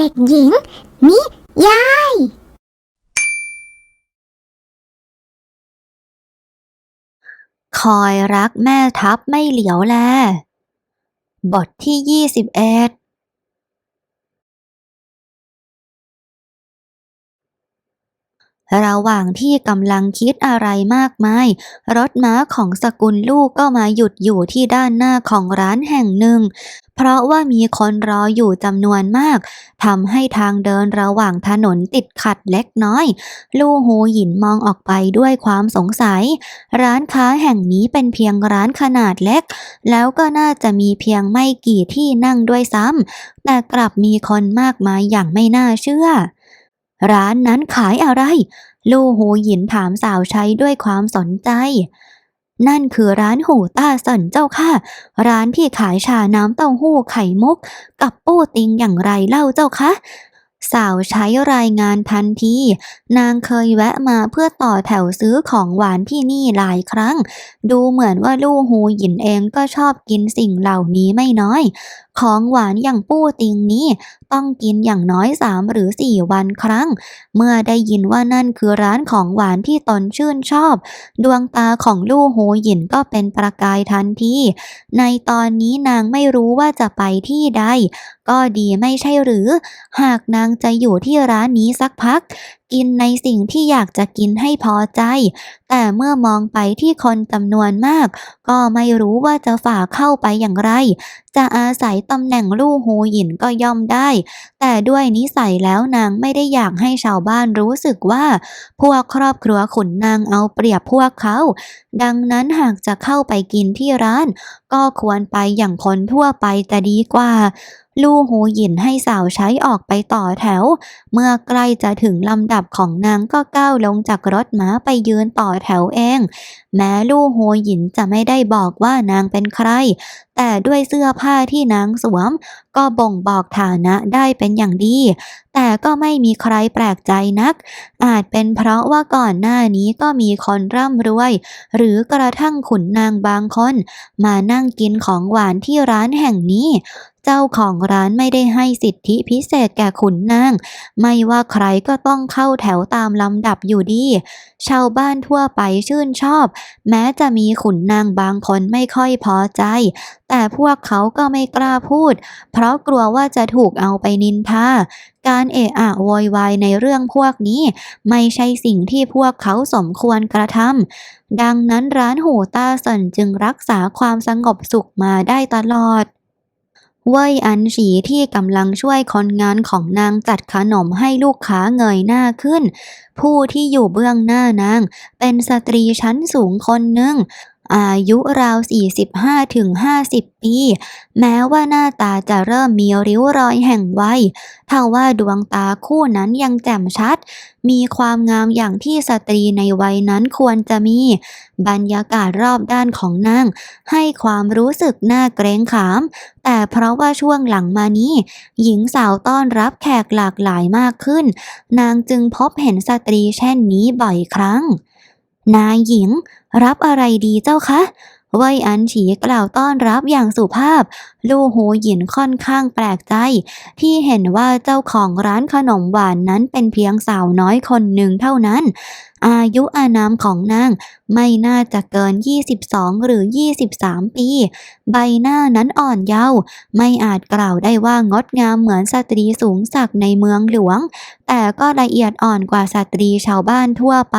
เด็กหญิง นิยาย คอยรักแม่ทัพไม่เหลียวแล บทที่ยี่สิบเอ็ด ระหว่างที่กำลังคิดอะไรมากมาย รถม้าของสกุลลูกก็มาหยุดอยู่ที่ด้านหน้าของร้านแห่งหนึ่ง เพราะว่ามีคนรออยู่จำนวนมากทำให้ทางเดินระหว่างถนนติดขัดเล็กน้อย ลู่หูหยินมองออกไปด้วยความสงสัย ร้านค้าแห่งนี้เป็นเพียงร้านขนาดเล็ก แล้วก็น่าจะมีเพียงไม่กี่ที่นั่งด้วยซ้ำแต่กลับมีคนมากมายอย่างไม่น่าเชื่อ ร้านนั้นขายอะไร ลู่หูหยินถามสาวใช้ด้วยความสนใจ นั่นคือร้านหูต้าสินเจ้าค่ะ ร้านที่ขายชาน้ำเต้าหู้ไข่มุก กับปู้ติงอย่างไรเล่าเจ้าคะสาวใช้รายงานทันที นางเคยแวะมาเพื่อต่อแถวซื้อของหวานที่นี่หลายครั้ง ดูเหมือนว่าลู่หูหยินเองก็ชอบกินสิ่งเหล่านี้ไม่น้อย ของหวานอย่างปู้ติงนี้ ต้องกินอย่างน้อยสามหรือสี่วันครั้ง เมื่อได้ยินว่านั่นคือร้านของหวานที่ตนชื่นชอบ ดวงตาของลู่หูหยินก็เป็นประกายทันที ในตอนนี้นางไม่รู้ว่าจะไปที่ใด ก็ดีไม่ใช่หรือ หากนางจะอยู่ที่ร้านนี้สักพัก กินในสิ่งที่อยากจะกินให้พอใจ แต่เมื่อมองไปที่คนจำนวนมาก ก็ไม่รู้ว่าจะฝ่าเข้าไปอย่างไร จะอาศัยตำแหน่งลู่หูหยินก็ย่อมได้ แต่ด้วยนิสัยแล้วนางไม่ได้อยากให้ชาวบ้านรู้สึกว่า พวกครอบครัวขุนนางเอาเปรียบพวกเขา ดังนั้นหากจะเข้าไปกินที่ร้านก็ควรไปอย่างคนทั่วไปจะดีกว่า ลู่หูหยินให้สาวใช้ออกไปต่อแถว เมื่อใกล้จะถึงลำดับของนางก็ก้าวลงจากรถม้าไปยืนต่อแถวเอง แม้ลู่หูหยินจะไม่ได้บอกว่านางเป็นใคร แต่ด้วยเสื้อผ้าที่นางสวม ก็บ่งบอกฐานะได้เป็นอย่างดี แต่ก็ไม่มีใครแปลกใจนัก อาจเป็นเพราะว่าก่อนหน้านี้ก็มีคนร่ำรวย หรือกระทั่งขุนนางบางคน มานั่งกินของหวานที่ร้านแห่งนี้เจ้าของร้านไม่ได้ให้สิทธิพิเศษแก่ขุนนาง ไม่ว่าใครก็ต้องเข้าแถวตามลำดับอยู่ดี ชาวบ้านทั่วไปชื่นชอบ แม้จะมีขุนนางบางคนไม่ค่อยพอใจ แต่พวกเขาก็ไม่กล้าพูด เพราะกลัวว่าจะถูกเอาไปนินทาการเอะอะโวยวายในเรื่องพวกนี้ ไม่ใช่สิ่งที่พวกเขาสมควรกระทำดังนั้นร้านหูตาเซินจึงรักษาความสงบสุขมาได้ตลอด เว่ยอันฉีที่กำลังช่วยคนงานของนางจัดขนมให้ลูกค้าเงยหน้าขึ้น ผู้ที่อยู่เบื้องหน้านาง เป็นสตรีชั้นสูงคนหนึ่ง อายุราว 45ถึง50 ปี แม้ว่าหน้าตาจะเริ่มมีริ้วรอยแห่งวัยเท่าว่าดวงตาคู่นั้นยังแจ่มชัด มีความงามอย่างที่สตรีในวัยนั้นควรจะมี บรรยากาศรอบด้านของนาง ให้ความรู้สึกน่าเกรงขาม แต่เพราะว่าช่วงหลังมานี้ หญิงสาวต้อนรับแขกหลากหลายมากขึ้น นางจึงพบเห็นสตรีเช่นนี้บ่อยครั้ง นายหญิง รับอะไรดีเจ้าคะวัยอันฉีกล่าวต้อนรับอย่างสุภาพ ลู่หูหยินค่อนข้างแปลกใจ ที่เห็นว่าเจ้าของร้านขนมหวานนั้นเป็นเพียงสาวน้อยคนหนึ่งเท่านั้น อายุอานามของนางไม่น่าจะเกิน 22 หรือ 23 ปี ใบหน้านั้นอ่อนเยาว์ไม่อาจกล่าวได้ว่างดงามเหมือนสตรีสูงศักดิ์ในเมืองหลวง แต่ก็ละเอียดอ่อนกว่าสตรีชาวบ้านทั่วไป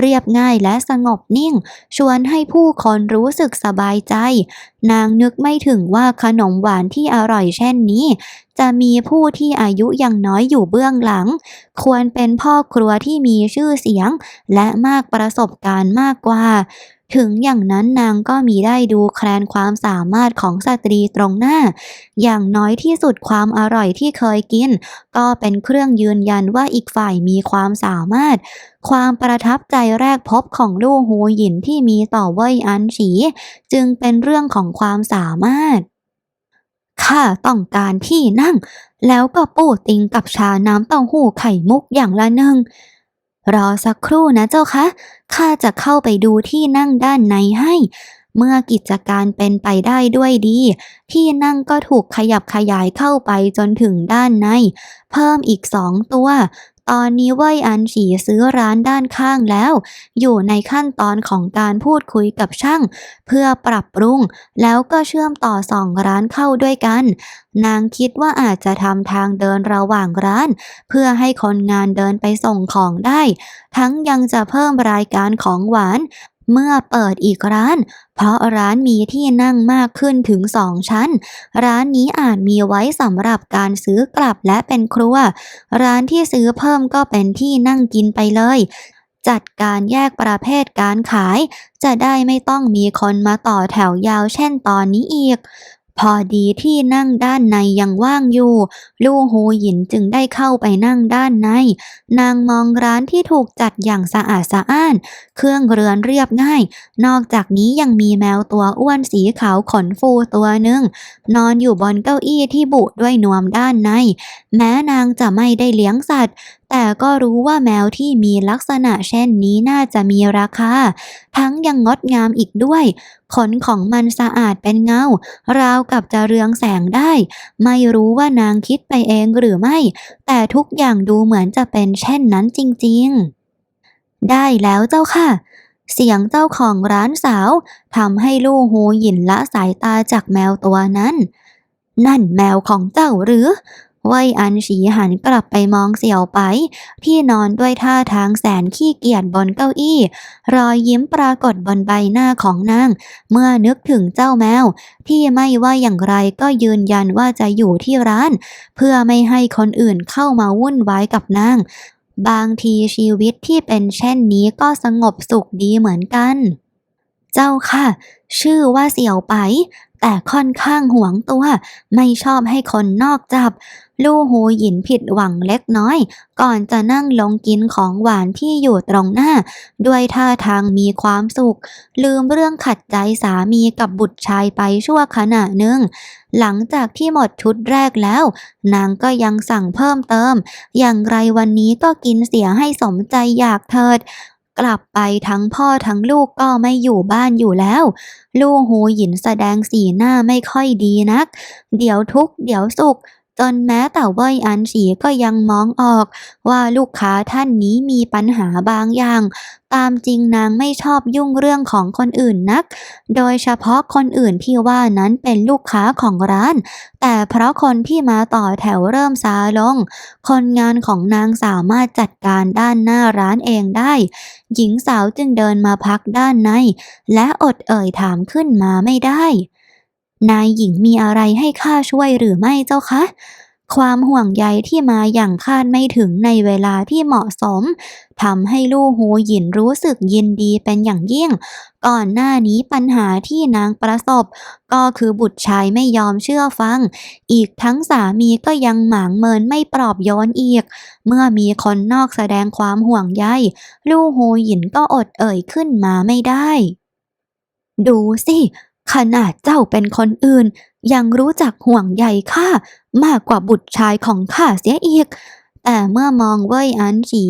เรียบง่ายและสงบนิ่ง ชวนให้ผู้คนรู้สึกสบายใจนางนึกไม่ถึงว่าขนมหวานที่อร่อยเช่นนี้ จะมีผู้ที่อายุยังน้อยอยู่เบื้องหลัง ควรเป็นพ่อครัวที่มีชื่อเสียง และมากประสบการณ์มากกว่า ถึงอย่างนั้นนางก็มีได้ดูแคลนความสามารถของสตรีตรงหน้า อย่างน้อยที่สุดความอร่อยที่เคยกิน ก็เป็นเครื่องยืนยันว่าอีกฝ่ายมีความสามารถ ความประทับใจแรกพบของลู่หูหยินที่มีต่อเว่ยอันฉี จึงเป็นเรื่องของความสามารถข้าต้องการที่นั่ง แล้วก็ปูติงกับชาน้ำเต้าหู้ไข่มุกอย่างละหนึ่ง รอสักครู่นะเจ้าคะข้าจะเข้าไปดูที่นั่งด้านในให้ เมื่อกิจการเป็นไปได้ด้วยดี ที่นั่งก็ถูกขยับขยายเข้าไปจนถึงด้านใน เพิ่มอีกสองตัว ตอนนี้เว่ยอันฉีซื้อร้านด้านข้างแล้ว อยู่ในขั้นตอนของการพูดคุยกับช่าง เพื่อปรับปรุง แล้วก็เชื่อมต่อสองร้านเข้าด้วยกัน นางคิดว่าอาจจะทำทางเดินระหว่างร้าน เพื่อให้คนงานเดินไปส่งของได้ ทั้งยังจะเพิ่มรายการของหวาน เมื่อเปิดอีกร้าน เพราะร้านมีที่นั่งมากขึ้นถึงสองชั้น ร้านนี้อาจมีไว้สำหรับการซื้อกลับและเป็นครัว ร้านที่ซื้อเพิ่มก็เป็นที่นั่งกินไปเลย จัดการแยกประเภทการขาย จะได้ไม่ต้องมีคนมาต่อแถวยาวเช่นตอนนี้อีก พอดีที่นั่งด้านในยังว่างอยู่ ลู่หูหยินจึงได้เข้าไปนั่งด้านใน นางมองร้านที่ถูกจัดอย่างสะอาดสะอ้าน เครื่องเรือนเรียบง่าย นอกจากนี้ยังมีแมวตัวอ้วนสีขาวขนฟูตัวหนึ่ง นอนอยู่บนเก้าอี้ที่บุด้วยนวมด้านใน แม้นางจะไม่ได้เลี้ยงสัตว์ แต่ก็รู้ว่าแมวที่มีลักษณะเช่นนี้น่าจะมีราคา ทั้งยังงดงามอีกด้วย ขนของมันสะอาดเป็นเงา ราวกับจะเรืองแสงได้ ไม่รู้ว่านางคิดไปเองหรือไม่ แต่ทุกอย่างดูเหมือนจะเป็นเช่นนั้นจริงๆ ได้แล้วเจ้าค่ะเสียงเจ้าของร้านสาวทำให้ลู่หูหยินละสายตาจากแมวตัวนั้น นั่นแมวของเจ้าหรือ เว่ยอันฉีหันกลับไปมองเสี่ยวไป ที่นอนด้วยท่าทางแสนขี้เกียจบนเก้าอี้ รอยยิ้มปรากฏบนใบหน้าของนาง เมื่อนึกถึงเจ้าแมว ที่ไม่ว่าอย่างไรก็ยืนยันว่าจะอยู่ที่ร้าน เพื่อไม่ให้คนอื่นเข้ามาวุ่นวายกับนาง บางทีชีวิตที่เป็นเช่นนี้ก็สงบสุขดีเหมือนกัน เจ้าค่ะ ชื่อว่าเสี่ยวไป แต่ค่อนข้างหวงตัว ไม่ชอบให้คนนอกจับ ลู่หูหยินผิดหวังเล็กน้อย ก่อนจะนั่งลงกินของหวานที่อยู่ตรงหน้า ด้วยท่าทางมีความสุข ลืมเรื่องขัดใจสามีกับบุตรชายไปชั่วขณะหนึ่ง หลังจากที่หมดชุดแรกแล้ว นางก็ยังสั่งเพิ่มเติม อย่างไรวันนี้ก็กินเสียให้สมใจอยากเถิด กลับไปทั้งพ่อทั้งลูกก็ไม่อยู่บ้านอยู่แล้ว ลูกหูหยินแสดงสีหน้าไม่ค่อยดีนัก เดี๋ยวทุกข์เดี๋ยวสุข จนแม้แต่เว่ยอันฉีก็ยังมองออก ว่าลูกค้าท่านนี้มีปัญหาบางอย่าง ตามจริงนางไม่ชอบยุ่งเรื่องของคนอื่นนัก โดยเฉพาะคนอื่นที่ว่านั้นเป็นลูกค้าของร้าน แต่เพราะคนที่มาต่อแถวเริ่มซาลง คนงานของนางสามารถจัดการด้านหน้าร้านเองได้ หญิงสาวจึงเดินมาพักด้านใน และอดเอ่ยถามขึ้นมาไม่ได้ นายหญิงมีอะไรให้ข้าช่วยหรือไม่เจ้าคะ ความห่วงใยที่มาอย่างคาดไม่ถึงในเวลาที่เหมาะสมทำให้ลู่หูหยินรู้สึกยินดีเป็นอย่างยิ่ง ก่อนหน้านี้ปัญหาที่นางประสบ ก็คือบุตรชายไม่ยอมเชื่อฟัง อีกทั้งสามีก็ยังหมางเมินไม่ปลอบโยนอีก เมื่อมีคนนอกแสดงความห่วงใยลู่หูหยินก็อดเอ่ยขึ้นมาไม่ได้ ดูสิ ขนาดเจ้าเป็นคนอื่น ยังรู้จักห่วงใยข้ามากกว่าบุตรชายของข้าเสียอีก แต่เมื่อมองเว่ยอันฉี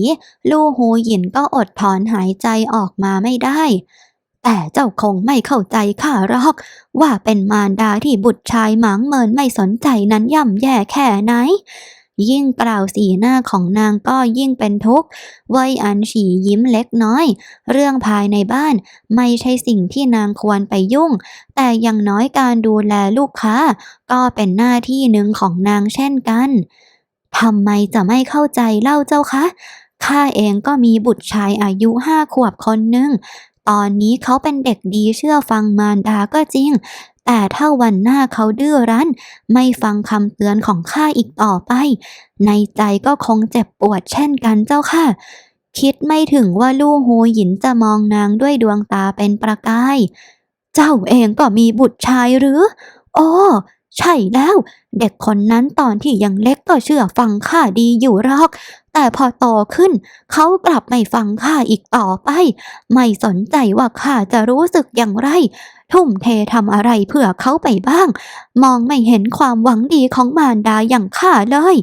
ลู่หูหยินก็อดถอนหายใจออกมาไม่ได้ แต่เจ้าคงไม่เข้าใจข้าหรอก ว่าเป็นมารดาที่บุตรชายหมางเมินไม่สนใจนั้นย่ำแย่แค่ไหน ยิ่งกล่าวสีหน้าของนางก็ยิ่งเป็นทุกข์เว่ยอันฉียิ้มเล็กน้อย เรื่องภายในบ้านไม่ใช่สิ่งที่นางควรไปยุ่ง แต่อย่างน้อยการดูแลลูกค้า ก็เป็นหน้าที่หนึ่งของนางเช่นกันทำไมจะไม่เข้าใจเล่าเจ้าคะข้าเองก็มีบุตรชายอายุห้าขวบคนหนึ่ง ตอนนี้เขาเป็นเด็กดีเชื่อฟังมารดาก็จริง แต่ถ้าวันหน้าเขาดื้อรั้น ไม่ฟังคำเตือนของข้าอีกต่อไป ในใจก็คงเจ็บปวดเช่นกันเจ้าค่ะ คิดไม่ถึงว่าลู่หูหยินจะมองนางด้วยดวงตาเป็นประกาย เจ้าเองก็มีบุตรชายหรือ โอ้ ใช่แล้ว เด็กคนนั้นตอนที่ยังเล็กก็เชื่อฟังข้าดีอยู่หรอก แต่พอโตขึ้น เขากลับไม่ฟังข้าอีกต่อไป ไม่สนใจว่าข้าจะรู้สึกอย่างไร ทุ่มเททำอะไรเพื่อเขาไปบ้าง มองไม่เห็นความหวังดีของมารดาอย่างข้าเลย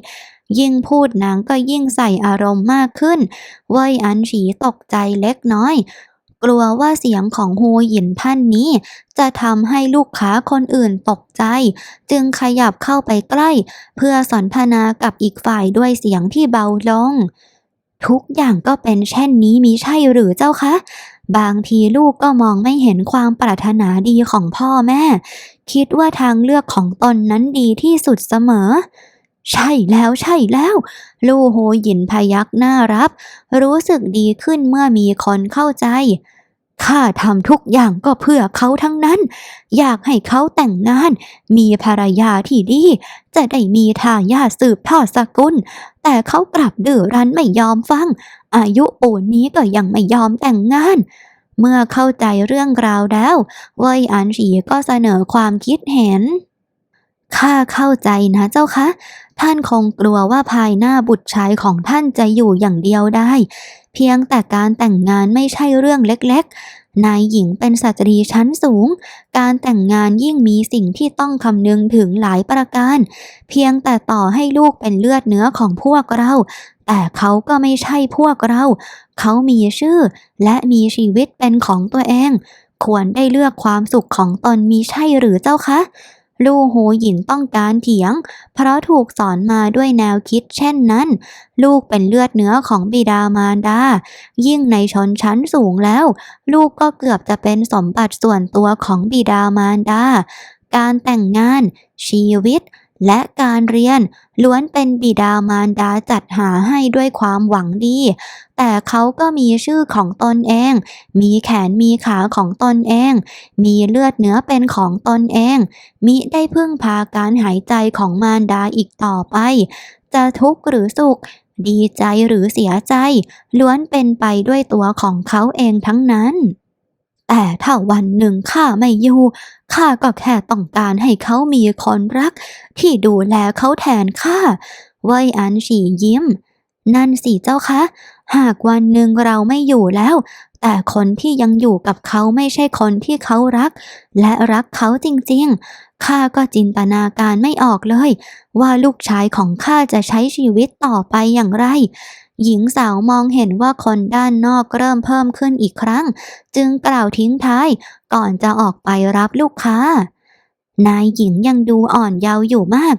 ยิ่งพูดนางก็ยิ่งใส่อารมณ์มากขึ้น เว่ยอันฉีตกใจเล็กน้อย กลัวว่าเสียงของโฮหยินท่านนี้ จะทำให้ลูกค้าคนอื่นตกใจ จึงขยับเข้าไปใกล้ เพื่อสนทนากับอีกฝ่ายด้วยเสียงที่เบาลง ทุกอย่างก็เป็นเช่นนี้มิใช่หรือเจ้าคะบางทีลูกก็มองไม่เห็นความปรารถนาดีของพ่อแม่ คิดว่าทางเลือกของตนนั้นดีที่สุดเสมอ ใช่แล้วใช่แล้ว ลู่โฮหยินพยักหน้ารับ รู้สึกดีขึ้นเมื่อมีคนเข้าใจข้าทำทุกอย่างก็เพื่อเขาทั้งนั้น อยากให้เขาแต่งงาน มีภรรยาที่ดี จะได้มีทายาทสืบทอดสกุล แต่เขากลับดื้อรั้นไม่ยอมฟัง อายุปูนนี้ก็ยังไม่ยอมแต่งงาน เมื่อเข้าใจเรื่องราวแล้วเว่ยอันฉีก็เสนอความคิดเห็น ข้าเข้าใจนะเจ้าคะ ท่านคงกลัวว่าภายหน้าบุตรชายของท่านจะอยู่อย่างเดียวได้ เพียงแต่การแต่งงานไม่ใช่เรื่องเล็กๆ นายหญิงเป็นสตรีชั้นสูง การแต่งงานยิ่งมีสิ่งที่ต้องคำนึงถึงหลายประการ เพียงแต่ต่อให้ลูกเป็นเลือดเนื้อของพวกเรา แต่เขาก็ไม่ใช่พวกเรา เขามีชื่อและมีชีวิตเป็นของตัวเอง ควรได้เลือกความสุขของตนมีใช่หรือเจ้าคะ ลู่โหหยินต้องการเถียง เพราะถูกสอนมาด้วยแนวคิดเช่นนั้น ลูกเป็นเลือดเนื้อของบิดามารดา ยิ่งในชนชั้นสูงแล้ว ลูกก็เกือบจะเป็นสมบัติส่วนตัวของบิดามารดา การแต่งงาน ชีวิต และการเรียนล้วนเป็นบิดามารดาจัดหาให้ด้วยความหวังดี แต่เขาก็มีชื่อของตนเอง มีแขนมีขาของตนเอง มีเลือดเนื้อเป็นของตนเอง มิได้พึ่งพาการหายใจของมารดาอีกต่อไป จะทุกข์หรือสุข ดีใจหรือเสียใจ ล้วนเป็นไปด้วยตัวของเขาเองทั้งนั้น แต่ถ้าวันหนึ่งข้าไม่อยู่ข้าก็แค่ต้องการให้เขามีคนรัก ที่ดูแลเขาแทนข้าเว่ยอันฉียิ้ม นั่นสิเจ้าคะ หากวันหนึ่งเราไม่อยู่แล้ว แต่คนที่ยังอยู่กับเขาไม่ใช่คนที่เขารัก และรักเขาจริงๆข้าก็จินตนาการไม่ออกเลย ว่าลูกชายของข้าจะใช้ชีวิตต่อไปอย่างไร หญิงสาวมองเห็นว่าคนด้านนอกเริ่มเพิ่มขึ้นอีกครั้ง จึงกล่าวทิ้งท้าย ก่อนจะออกไปรับลูกค้า นายหญิงยังดูอ่อนเยาว์อยู่มาก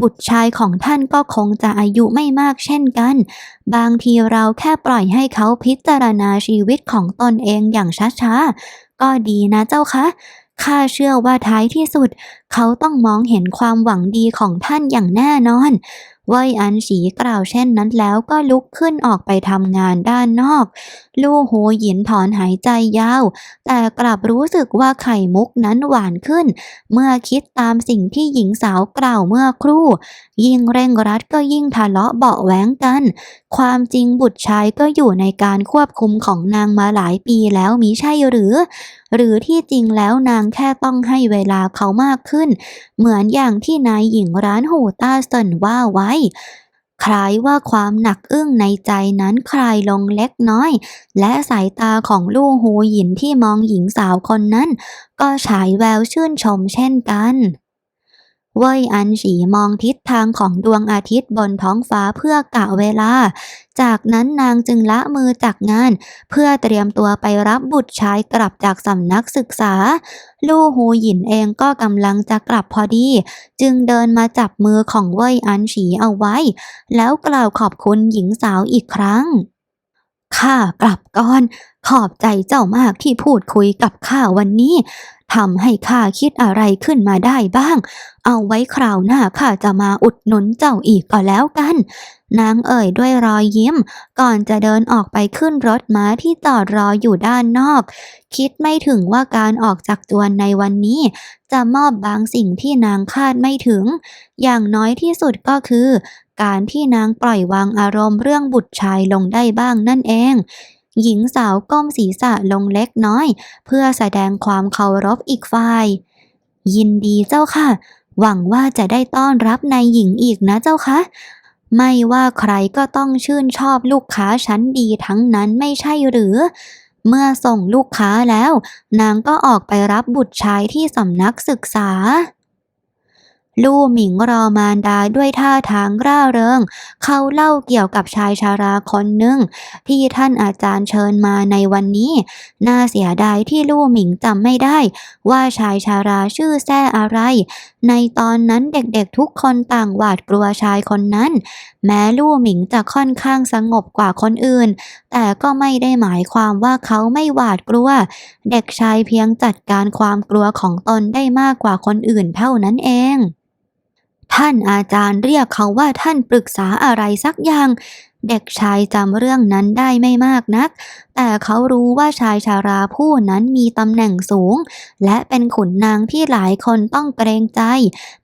บุตรชายของท่านก็คงจะอายุไม่มากเช่นกัน บางทีเราแค่ปล่อยให้เขาพิจารณาชีวิตของตนเองอย่างช้าๆ ก็ดีนะเจ้าคะข้าเชื่อว่าท้ายที่สุด เขาต้องมองเห็นความหวังดีของท่านอย่างแน่นอน ว่ยอันสีกล่าวเช่นนั้นแล้วก็ลุกขึ้นออกไปทำงานด้านนอก ลู่โหหยินถอนหายใจยาว แต่กลับรู้สึกว่าไข่มุกนั้นหวานขึ้น เมื่อคิดตามสิ่งที่หญิงสาวกล่าวเมื่อครู่ ยิ่งเร่งรัดก็ยิ่งทะเลาะเบาะแว้งกันความจริงบุตรชายก็อยู่ในการควบคุมของนางมาหลายปีแล้วมิใช่หรือ หรือที่จริงแล้วนางแค่ต้องให้เวลาเขามากขึ้น เหมือนอย่างที่นายหญิงร้านหูต้าเซินว่าไว้คล้ายว่าความหนักอึ้งในใจนั้นคลายลงเล็กน้อย และสายตาของลู่หูหยินที่มองหญิงสาวคนนั้น ก็ฉายแววชื่นชมเช่นกัน เว่ยอันฉีมองทิศทางของดวงอาทิตย์บนท้องฟ้าเพื่อกะเวลา จากนั้นนางจึงละมือจากงาน เพื่อเตรียมตัวไปรับบุตรชายกลับจากสำนักศึกษา ลู่หูหยินเองก็กำลังจะกลับพอดี จึงเดินมาจับมือของเว่ยอันฉีเอาไว้ แล้วกล่าวขอบคุณหญิงสาวอีกครั้งข้ากลับก่อน ขอบใจเจ้ามากที่พูดคุยกับข้าวันนี้ ทำให้ข้าคิดอะไรขึ้นมาได้บ้าง เอาไว้คราวหน้าข้าจะมาอุดหนุนเจ้าอีกก็แล้วกัน นางเอ่ยด้วยรอยยิ้ม ก่อนจะเดินออกไปขึ้นรถม้าที่จอดรออยู่ด้านนอก คิดไม่ถึงว่าการออกจากจวนในวันนี้ จะมอบบางสิ่งที่นางคาดไม่ถึง อย่างน้อยที่สุดก็คือ การที่นางปล่อยวางอารมณ์เรื่องบุตรชายลงได้บ้างนั่นเอง หญิงสาวก้มศีรษะลงเล็กน้อย เพื่อแสดงความเคารพอีกฝ่าย ยินดีเจ้าค่ะ หวังว่าจะได้ต้อนรับนายหญิงอีกนะเจ้าคะไม่ว่าใครก็ต้องชื่นชอบลูกค้าชั้นดีทั้งนั้นไม่ใช่หรือ เมื่อส่งลูกค้าแล้ว นางก็ออกไปรับบุตรชายที่สำนักศึกษา ลู่หมิงรอมารดาด้วยท่าทางร่าเริง เขาเล่าเกี่ยวกับชายชาราคนหนึ่งที่ท่านอาจารย์เชิญมาในวันนี้ น่าเสียดายที่ลู่หมิงจำไม่ได้ ว่าชายชาราชื่อแซ่อะไร ในตอนนั้นเด็กๆทุกคนต่างหวาดกลัวชายคนนั้น แม้ลู่หมิงจะค่อนข้างสงบกว่าคนอื่น แต่ก็ไม่ได้หมายความว่าเขาไม่หวาดกลัว เด็กชายเพียงจัดการความกลัวของตนได้มากกว่าคนอื่นเท่านั้นเอง ท่านอาจารย์เรียกเขาว่าท่านปรึกษาอะไรสักอย่าง เด็กชายจำเรื่องนั้นได้ไม่มากนัก แต่เขารู้ว่าชายชาราผู้นั้นมีตำแหน่งสูง และเป็นขุนนางที่หลายคนต้องเกรงใจ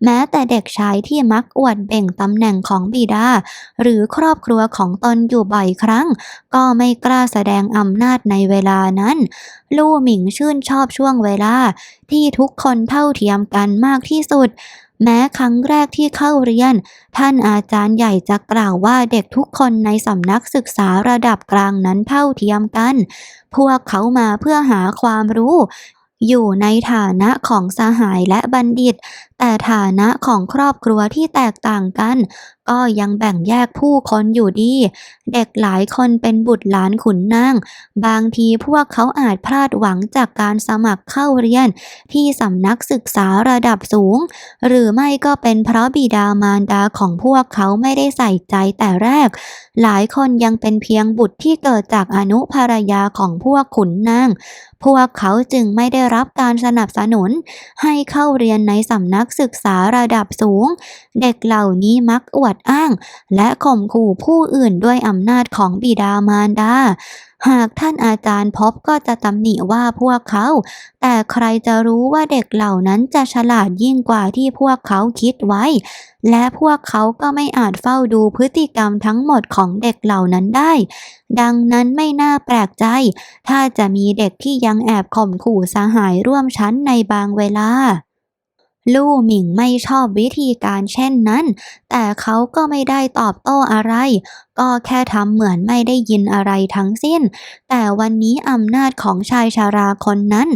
แม้แต่เด็กชายที่มักอวดเบ่งตำแหน่งของบิดา หรือครอบครัวของตนอยู่บ่อยครั้ง ก็ไม่กล้าแสดงอำนาจในเวลานั้น ลู่หมิงชื่นชอบช่วงเวลา ที่ทุกคนเท่าเทียมกันมากที่สุด แม้ครั้งแรกที่เข้าเรียน ท่านอาจารย์ใหญ่จะกล่าวว่าเด็กทุกคนในสำนักศึกษาระดับกลางนั้นเท่าเทียมกัน พวกเขามาเพื่อหาความรู้อยู่ในฐานะของสหายและบัณฑิตแต่ฐานะของครอบครัวที่แตกต่างกัน ก็ยังแบ่งแยกผู้คนอยู่ดี เด็กหลายคนเป็นบุตรหลานขุนนาง บางทีพวกเขาอาจพลาดหวังจากการสมัครเข้าเรียน ที่สำนักศึกษาระดับสูง หรือไม่ก็เป็นเพราะบิดามารดาของพวกเขาไม่ได้ใส่ใจแต่แรก หลายคนยังเป็นเพียงบุตรที่เกิดจากอนุภรรยาของพวกขุนนาง พวกเขาจึงไม่ได้รับการสนับสนุน ให้เข้าเรียนในสำนักศึกษาระดับสูง เด็กเหล่านี้มักอวดอ้าง และข่มขู่ผู้อื่นด้วยอำนาจของบิดามารดา หากท่านอาจารย์พบก็จะตำหนิว่าพวกเขา แต่ใครจะรู้ว่าเด็กเหล่านั้นจะฉลาดยิ่งกว่าที่พวกเขาคิดไว้ และพวกเขาก็ไม่อาจเฝ้าดูพฤติกรรมทั้งหมดของเด็กเหล่านั้นได้ ดังนั้นไม่น่าแปลกใจ ถ้าจะมีเด็กที่ยังแอบข่มขู่สหายร่วมชั้นในบางเวลา ลู่หมิงไม่ชอบวิธีการเช่นนั้น แต่เขาก็ไม่ได้ตอบโต้อะไร ก็แค่ทำเหมือนไม่ได้ยินอะไรทั้งสิ้น แต่วันนี้อำนาจของชายชาราคนนั้น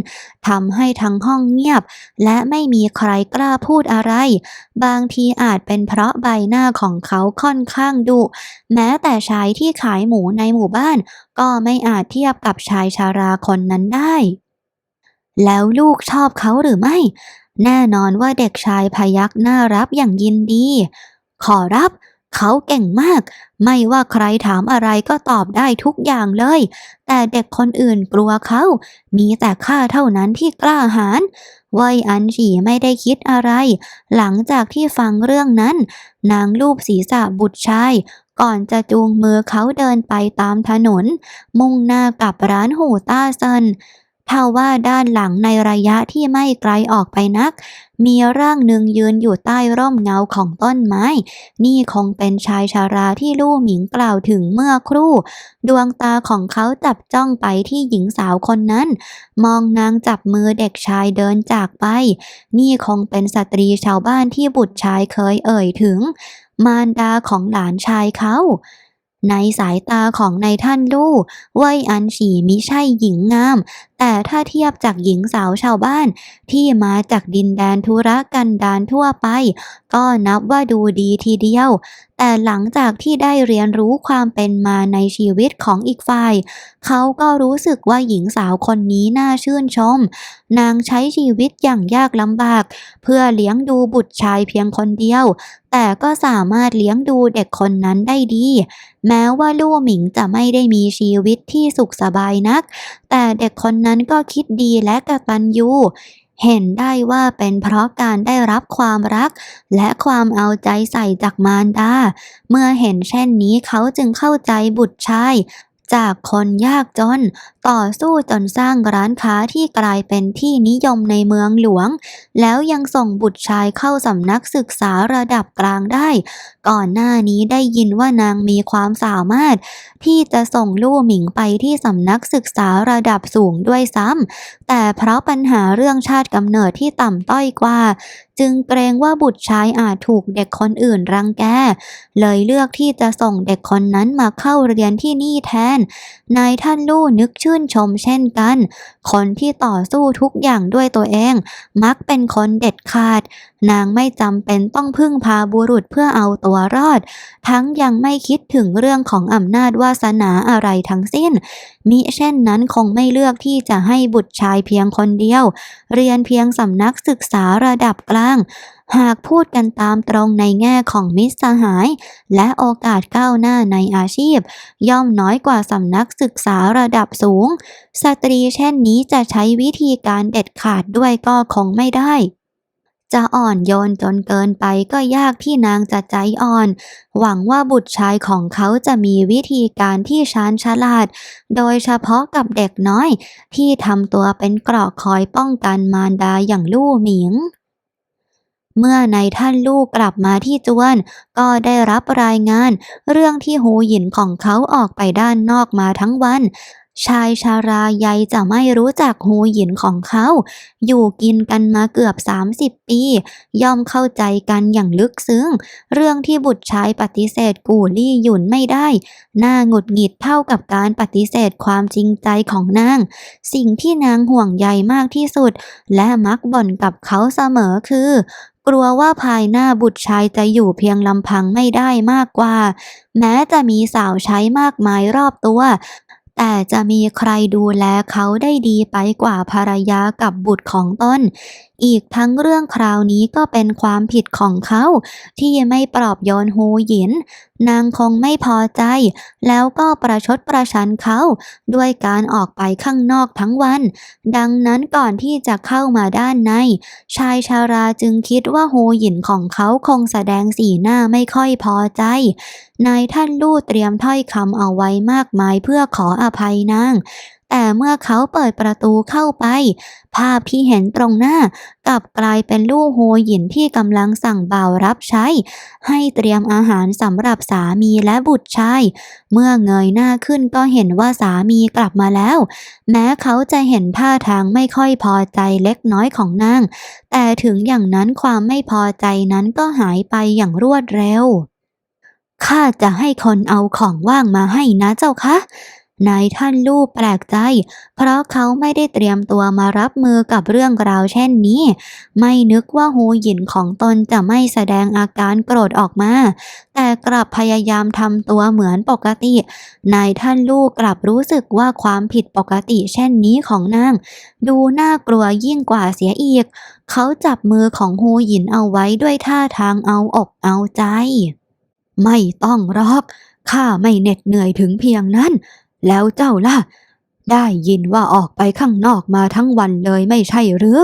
ทำให้ทั้งห้องเงียบ และไม่มีใครกล้าพูดอะไร บางทีอาจเป็นเพราะใบหน้าของเขาค่อนข้างดุ แม้แต่ชายที่ขายหมูในหมู่บ้าน ก็ไม่อาจเทียบกับชายชาราคนนั้นได้แล้วลูกชอบเขาหรือไม่ แน่นอนว่าเด็กชายพยักหน้ารับอย่างยินดี ขอรับ เขาเก่งมาก ไม่ว่าใครถามอะไรก็ตอบได้ทุกอย่างเลย แต่เด็กคนอื่นกลัวเขา มีแต่ข้าเท่านั้นที่กล้าหาญว่ยอันฉีไม่ได้คิดอะไร หลังจากที่ฟังเรื่องนั้น นางลูบศีรษะบุตรชาย ก่อนจะจูงมือเขาเดินไปตามถนน มุ่งหน้ากลับร้านหูต้าเซิน ทว่าด้านหลังในระยะที่ไม่ไกลออกไปนัก มีร่างหนึ่งยืนอยู่ใต้ร่มเงาของต้นไม้ นี่คงเป็นชายชาราที่ลู่หมิงกล่าวถึงเมื่อครู่ ดวงตาของเขาจับจ้องไปที่หญิงสาวคนนั้น มองนางจับมือเด็กชายเดินจากไป นี่คงเป็นสตรีชาวบ้านที่บุตรชายเคยเอ่ยถึง มารดาของหลานชายเขาในสายตาของนายท่านลู่เว่ยอันฉีมิใช่หญิงงาม แต่ถ้าเทียบจากหญิงสาวชาวบ้าน ที่มาจากดินแดนธุรกันดารทั่วไป ก็นับว่าดูดีทีเดียว แต่หลังจากที่ได้เรียนรู้ความเป็นมาในชีวิตของอีกฝ่าย เขาก็รู้สึกว่าหญิงสาวคนนี้น่าชื่นชม นางใช้ชีวิตอย่างยากลำบาก เพื่อเลี้ยงดูบุตรชายเพียงคนเดียว แต่ก็สามารถเลี้ยงดูเด็กคนนั้นได้ดี แม้ว่าลู่หมิงจะไม่ได้มีชีวิตที่สุขสบายนัก แต่เด็กคนนั้นก็คิดดีและกระตันยูเห็นได้ว่าเป็นเพราะการได้รับความรัก และความเอาใจใส่จากมารดา เมื่อเห็นเช่นนี้เขาจึงเข้าใจบุตรชาย จากคนยากจนต่อสู้จนสร้างร้านค้าที่กลายเป็นที่นิยมในเมืองหลวง แล้วยังส่งบุตรชายเข้าสำนักศึกษาระดับกลางได้ ก่อนหน้านี้ได้ยินว่านางมีความสามารถ ที่จะส่งลู่หมิงไปที่สำนักศึกษาระดับสูงด้วยซ้ำแต่เพราะปัญหาเรื่องชาติกำเนิดที่ต่ำต้อยกว่า จึงเกรงว่าบุตรชายอาจถูกเด็กคนอื่นรังแก เลยเลือกที่จะส่งเด็กคนนั้นมาเข้าเรียนที่นี่แทน นายท่านลู่นึกชื่นชื่นชมเช่นกัน คนที่ต่อสู้ทุกอย่างด้วยตัวเอง มักเป็นคนเด็ดขาด นางไม่จำเป็นต้องพึ่งพาบุรุษเพื่อเอาตัวรอด ทั้งยังไม่คิดถึงเรื่องของอำนาจวาสนาอะไรทั้งสิ้น มิเช่นนั้นคงไม่เลือกที่จะให้บุตรชายเพียงคนเดียว เรียนเพียงสำนักศึกษาระดับกลาง หากพูดกันตามตรงในแง่ของมิตรสหาย และโอกาสก้าวหน้าในอาชีพ ย่อมน้อยกว่าสำนักศึกษาระดับสูง สตรีเช่นนี้จะใช้วิธีการเด็ดขาดด้วยก็คงไม่ได้ จะอ่อนโยนจนเกินไปก็ยากที่นางจะใจอ่อน หวังว่าบุตรชายของเขาจะมีวิธีการที่ชาญฉลาด โดยเฉพาะกับเด็กน้อย ที่ทำตัวเป็นเกราะคอยป้องกันมารดาอย่างลู่หมิงเมื่อในท่านลูกกลับมาที่จวน ก็ได้รับรายงาน เรื่องที่หูหยินของเขาออกไปด้านนอกมาทั้งวัน ชายชาราใยจะไม่รู้จักหูหยินของเขา อยู่กินกันมาเกือบ 30 ปี ย่อมเข้าใจกันอย่างลึกซึ้ง เรื่องที่บุตรชายปฏิเสธกู่ลี่หยุนไม่ได้ น่าหงุดหงิดเท่ากับการปฏิเสธความจริงใจของนาง สิ่งที่นางห่วงใยมากที่สุด และมักบ่นกับเขาเสมอคือ กลัวว่าภายหน้าบุตรชายจะอยู่เพียงลำพังไม่ได้มากกว่า แม้จะมีสาวใช้มากมายรอบตัว แต่จะมีใครดูแลเขาได้ดีไปกว่าภรรยากับบุตรของตนอีกทั้งเรื่องคราวนี้ก็เป็นความผิดของเขา ที่ไม่ปลอบโยนโฮหยิน นางคงไม่พอใจ แล้วก็ประชดประชันเขาด้วยการออกไปข้างนอกทั้งวัน ดังนั้นก่อนที่จะเข้ามาด้านใน ชายชาราจึงคิดว่าโฮหยินของเขาคงแสดงสีหน้าไม่ค่อยพอใจ นายท่านลู่เตรียมถ้อยคำเอาไว้มากมายเพื่อขออภัยนาง แต่เมื่อเขาเปิดประตูเข้าไป ภาพที่เห็นตรงหน้ากลับกลายเป็นลู่โฮหยินที่กำลังสั่งบ่าวรับใช้ ให้เตรียมอาหารสำหรับสามีและบุตรชาย เมื่อเงยหน้าขึ้นก็เห็นว่าสามีกลับมาแล้ว แม้เขาจะเห็นท่าทางไม่ค่อยพอใจเล็กน้อยของนาง แต่ถึงอย่างนั้นความไม่พอใจนั้นก็หายไปอย่างรวดเร็วข้าจะให้คนเอาของว่างมาให้นะเจ้าคะ นายท่านลูกแปลกใจ เพราะเขาไม่ได้เตรียมตัวมารับมือกับเรื่องราวเช่นนี้ ไม่นึกว่าหูหยินของตนจะไม่แสดงอาการโกรธออกมา แต่กลับพยายามทำตัวเหมือนปกติ นายท่านลูกกลับรู้สึกว่าความผิดปกติเช่นนี้ของนาง ดูน่ากลัวยิ่งกว่าเสียอีก เขาจับมือของฮูหยินเอาไว้ด้วยท่าทางเอาอกเอาใจ ไม่ต้องรอกข้าไม่เหน็ดเหนื่อยถึงเพียงนั้น แล้วเจ้าล่ะ ได้ยินว่าออกไปข้างนอกมาทั้งวันเลยไม่ใช่หรือ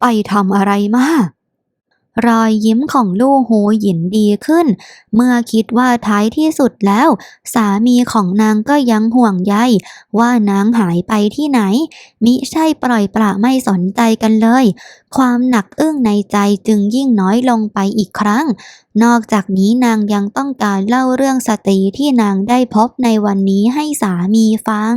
ไปทำอะไรมา รอยยิ้มของลู่หูหยินดีขึ้น เมื่อคิดว่าท้ายที่สุดแล้ว สามีของนางก็ยังห่วงใยว่านางหายไปที่ไหน มิใช่ปล่อยปละไม่สนใจกันเลย ความหนักอึ้งในใจจึงยิ่งน้อยลงไปอีกครั้ง นอกจากนี้นางยังต้องการเล่าเรื่องสตรีที่นางได้พบในวันนี้ให้สามีฟัง